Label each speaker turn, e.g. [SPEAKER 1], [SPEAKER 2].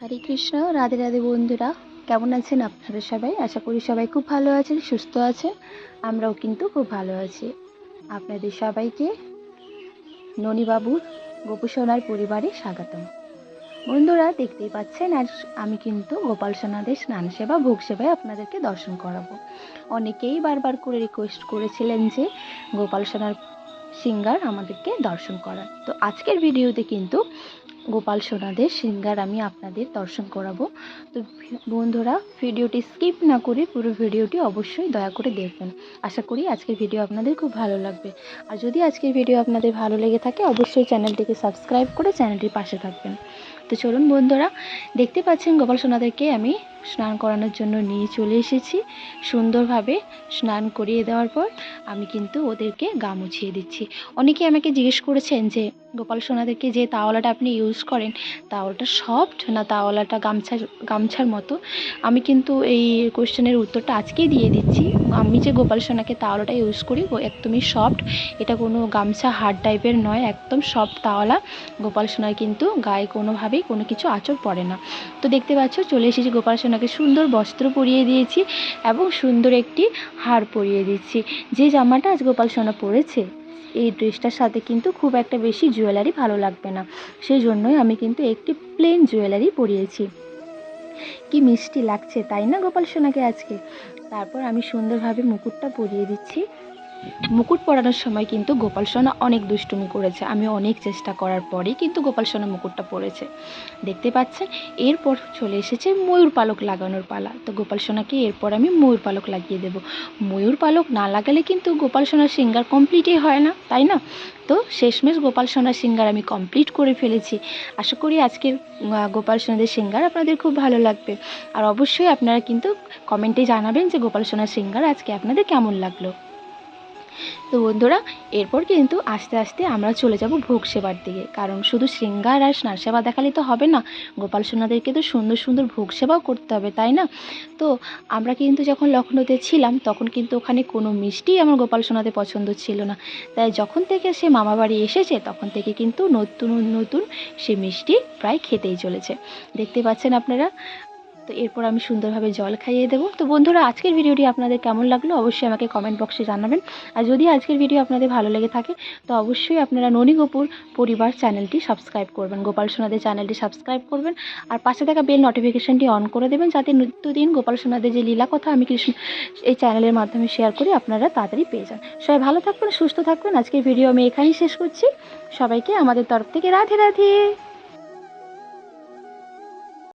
[SPEAKER 1] হরে কৃষ্ণ, রাধে রাধে বন্ধুরা। কেমন আছেন আপনারা সবাই? আশা করি সবাই খুব ভালো আছেন, সুস্থ আছেন। আমরাও কিন্তু খুব ভালো আছি। আপনাদের সবাইকে ননীবাবুর গোপুসোনার পরিবারে স্বাগতম। বন্ধুরা, দেখতেই পাচ্ছেন, আর আমি কিন্তু গোপাল সোনাদের স্নান সেবা, ভোগ সেবায় আপনাদেরকে দর্শন করাবো। অনেকেই বারবার করে রিকোয়েস্ট করেছিলেন যে গোপাল সোনার সিঙ্গার আমাদেরকে দর্শন করার। তো আজকের ভিডিওতে কিন্তু গোপাল সোনাদের সিঙ্গার আমি আপনাদের দর্শন করাবো। তো বন্ধুরা, ভিডিওটি স্কিপ না করে পুরো ভিডিওটি অবশ্যই দয়া করে দেখবেন। আশা করি আজকের ভিডিও আপনাদের খুব ভালো লাগবে। আর যদি আজকের ভিডিও আপনাদের ভালো লেগে থাকে, অবশ্যই চ্যানেলটিকে সাবস্ক্রাইব করে চ্যানেলটির পাশে থাকবেন। তো চলুন বন্ধুরা, দেখতে পাচ্ছেন গোপাল সোনাদেরকে আমি স্নান করানোর জন্য নিয়ে চলে এসেছি। সুন্দরভাবে স্নান করিয়ে দেওয়ার পর আমি কিন্তু ওদেরকে গা মুছিয়ে দিচ্ছি। অনেকে আমাকে জিজ্ঞেস করেছেন যে, গোপাল সোনাদেরকে যে তাওয়ালাটা আপনি ইউজ করেন, তাওয়ালাটা সফট না তাওয়ালাটা গামছার গামছার মতো? আমি কিন্তু এই কোয়েশ্চেনের উত্তরটা আজকেই দিয়ে দিচ্ছি। আমি যে গোপাল সোনাকে তাওয়ালাটা ইউজ করি একদমই সফট এটা কোনো গামছা হার্ড টাইপের নয়, একদম সফট তাওয়ালা। গোপাল সোনার কিন্তু গায়ে কোনোভাবেই কোনো কিছু আঁচড় পড়ে না। তো দেখতে পাচ্ছ, চলে এসেছি গোপাল সোনাকে সুন্দর বস্ত্র পরিয়ে দিয়েছি এবং সুন্দর একটি হার পরিয়ে দিচ্ছি। যে জামাটা আজ গোপাল সোনা পরেছে, এই ড্রেসটার সাথে কিন্তু খুব একটা বেশি জুয়েলারি ভালো লাগবে না। সেই জন্যই আমি কিন্তু একটি প্লেন জুয়েলারি পরিয়েছি। কি মিষ্টি লাগছে, তাই না গোপাল সোনাকে আজকে? তারপর আমি সুন্দরভাবে মুকুটটা পরিয়ে দিচ্ছি। মুকুট পরানোর সময় কিন্তু গোপাল সোনা অনেক দুষ্টুমি করেছে। আমি অনেক চেষ্টা করার পরেই কিন্তু গোপাল সোনা মুকুটটা পরেছে। দেখতে পাচ্ছেন, এরপর চলে এসেছে ময়ূর পালক লাগানোর পালা। তো গোপাল সোনাকে এরপর আমি ময়ূর পালক লাগিয়ে দেব। ময়ূর পালক না লাগালে কিন্তু গোপাল সোনার সিঙ্গার কমপ্লিটই হয় না, তাই না? তো শেষমেশ গোপাল সোনার সিঙ্গার আমি কমপ্লিট করে ফেলেছি। আশা করি আজকের গোপাল সোনাদের সিঙ্গার আপনাদের খুব ভালো লাগবে। আর অবশ্যই আপনারা কিন্তু কমেন্টে জানাবেন যে গোপাল সোনার সিঙ্গার আজকে আপনাদের কেমন লাগল। তো বন্ধুরা, এরপর কিন্তু আস্তে আস্তে আমরা চলে যাব ভোগ সেবার দিকে। কারণ শুধু শৃঙ্গার আর স্নান সেবা দেখালে তো হবে না, গোপাল সোনাদেরকে তো সুন্দর সুন্দর ভোগ সেবাও করতে হবে, তাই না? তো আমরা কিন্তু যখন লখনৌতে ছিলাম, তখন কিন্তু ওখানে কোনো মিষ্টিই আমার গোপাল সোনাদের পছন্দ ছিল না। তাই যখন থেকে সে মামা বাড়ি এসেছে, তখন থেকে কিন্তু নতুন নতুন সে মিষ্টি প্রায় খেতেই চলেছে। দেখতে পাচ্ছেন আপনারা? তো এরপর আমি সুন্দরভাবে জল খাইয়ে দেবো। তো বন্ধুরা, আজকের ভিডিওটি আপনাদের কেমন লাগল অবশ্যই আমাকে কমেন্ট বক্সে জানাবেন। আর যদি আজকের ভিডিও আপনাদের ভালো লেগে থাকে, তো অবশ্যই আপনারা ননী গোপুর পরিবার চ্যানেলটি সাবস্ক্রাইব করবেন। গোপাল সোনাদের চ্যানেলটি সাবস্ক্রাইব করবেন। আর পাশে থাকা বেল নোটিফিকেশনটি অন করে দেবেন, যাতে নিত্যদিন গোপাল সোনাদের যে লীলা কথা আমি কৃষ্ণ এই চ্যানেলের মাধ্যমে শেয়ার করি, আপনারা তাড়াতাড়ি পেয়ে যান। সবাই ভালো থাকবেন, সুস্থ থাকবেন। আজকের ভিডিও আমি এখানেই শেষ করছি। সবাইকে আমাদের তরফ থেকে রাধে রাধে।